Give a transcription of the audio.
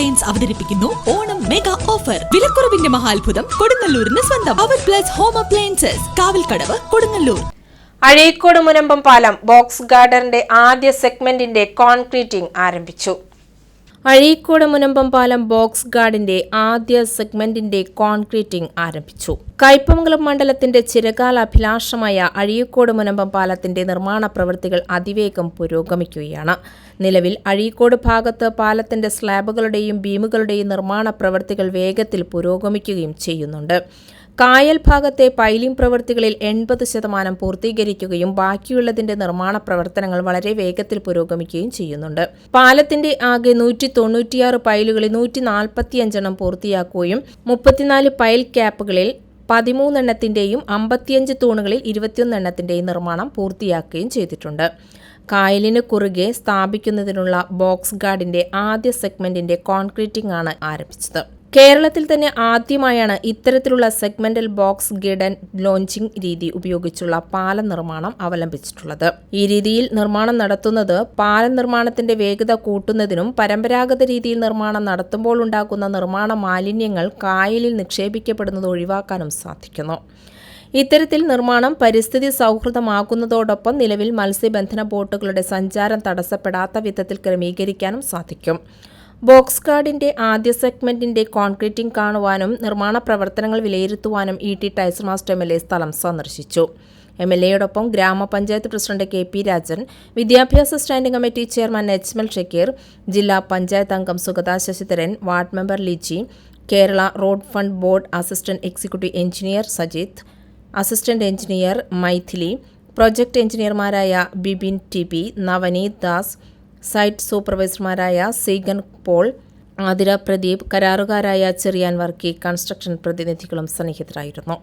Appliance അവതരിപ്പിക്കുന്നു Onam mega offer വിലക്കുറവിന്റെ മഹാത്ഭുതം കൊടുങ്ങല്ലൂരിന് സ്വന്തം. Power plus home appliances Kavalkadavu Kodungallur. Azhikode Munambam പാലം ബോക്സ് ഗാർഡറിന്റെ ആദ്യ സെഗ്മെന്റിന്റെ കോൺക്രീറ്റിംഗ് ആരംഭിച്ചു. അഴീക്കോട് മുനമ്പം പാലം ബോക്സ് ഗാർഡിന്റെ ആദ്യ സെഗ്മെന്റിന്റെ കോൺക്രീറ്റിംഗ് ആരംഭിച്ചു. കയ്പമംഗലം മണ്ഡലത്തിന്റെ ചിരകാല അഭിലാഷമായ അഴീക്കോട് മുനമ്പം പാലത്തിന്റെ നിർമ്മാണ പ്രവൃത്തികൾ അതിവേഗം പുരോഗമിക്കുകയാണ്. നിലവിൽ അഴീക്കോട് ഭാഗത്ത് പാലത്തിന്റെ സ്ലാബുകളുടെയും ബീമുകളുടെയും നിർമ്മാണ പ്രവൃത്തികൾ വേഗത്തിൽ പുരോഗമിക്കുകയും ചെയ്യുന്നുണ്ട്. കായൽ ഭാഗത്തെ പൈലിംഗ് പ്രവൃത്തികളിൽ എൺപത് ശതമാനം പൂർത്തീകരിക്കുകയും ബാക്കിയുള്ളതിന്റെ നിർമ്മാണ പ്രവർത്തനങ്ങൾ വളരെ വേഗത്തിൽ പുരോഗമിക്കുകയും ചെയ്യുന്നുണ്ട്. പാലത്തിന്റെ ആകെ നൂറ്റി തൊണ്ണൂറ്റിയാറ് പൈലുകളിൽ നൂറ്റി നാൽപ്പത്തിയഞ്ചെണ്ണം പൂർത്തിയാക്കുകയും മുപ്പത്തിനാല് പൈൽ ക്യാപ്പുകളിൽ പതിമൂന്നെണ്ണത്തിന്റെയും അമ്പത്തിയഞ്ച് തൂണുകളിൽ ഇരുപത്തിയൊന്നെണ്ണത്തിന്റെയും നിർമ്മാണം പൂർത്തിയാക്കുകയും ചെയ്തിട്ടുണ്ട്. കായലിന് കുറുകെ സ്ഥാപിക്കുന്നതിനുള്ള ബോക്സ് ഗാർഡിന്റെ ആദ്യ സെഗ്മെന്റിന്റെ കോൺക്രീറ്റിംഗ് ആണ് ആരംഭിച്ചത്. കേരളത്തിൽ തന്നെ ആദ്യമായാണ് ഇത്തരത്തിലുള്ള സെഗ്മെന്റൽ ബോക്സ് ഗിഡൻ ലോഞ്ചിംഗ് രീതി ഉപയോഗിച്ചുള്ള പാലം നിർമ്മാണം അവലംബിച്ചിട്ടുള്ളത്. ഈ രീതിയിൽ നിർമ്മാണം നടത്തുന്നത് പാലം നിർമ്മാണത്തിന്റെ വേഗത കൂട്ടുന്നതിനും പരമ്പരാഗത രീതിയിൽ നിർമ്മാണം നടത്തുമ്പോൾ ഉണ്ടാകുന്ന നിർമ്മാണ മാലിന്യങ്ങൾ കായലിൽ നിക്ഷേപിക്കപ്പെടുന്നത് ഒഴിവാക്കാനും സാധിക്കുന്നു. ഇത്തരത്തിൽ നിർമ്മാണം പരിസ്ഥിതി സൗഹൃദമാക്കുന്നതോടൊപ്പം നിലവിൽ മത്സ്യബന്ധന ബോട്ടുകളുടെ സഞ്ചാരം തടസ്സപ്പെടാത്ത വിധത്തിൽ ക്രമീകരിക്കാനും സാധിക്കും. ബോക്സ് കാർഡിന്റെ ആദ്യ സെഗ്മെന്റിന്റെ കോൺക്രീറ്റിംഗ് കാണുവാനും നിർമ്മാണ പ്രവർത്തനങ്ങൾ വിലയിരുത്തുവാനും E T Tyson master M L A സ്ഥലം സന്ദർശിച്ചു. എം എൽ എയോടൊപ്പം ഗ്രാമപഞ്ചായത്ത് പ്രസിഡന്റ് കെ പി രാജൻ വിദ്യാഭ്യാസ സ്റ്റാൻഡിംഗ് കമ്മിറ്റി ചെയർമാൻ എച്ച്മൽ ഷക്കീർ ജില്ലാ പഞ്ചായത്ത് അംഗം Sugatha Sasidharan ward member Liji Kerala road fund board assistant executive engineer Sajith assistant engineer Maithili project എഞ്ചിനീയർമാരായ Bibin T P Navaneeth Das site സൂപ്പർവൈസർമാരായ Seegan Paul Athira Pradeep കരാറുകാരായ Cherian Varkey construction പ്രതിനിധികളും സന്നിഹിതരായിരുന്നു.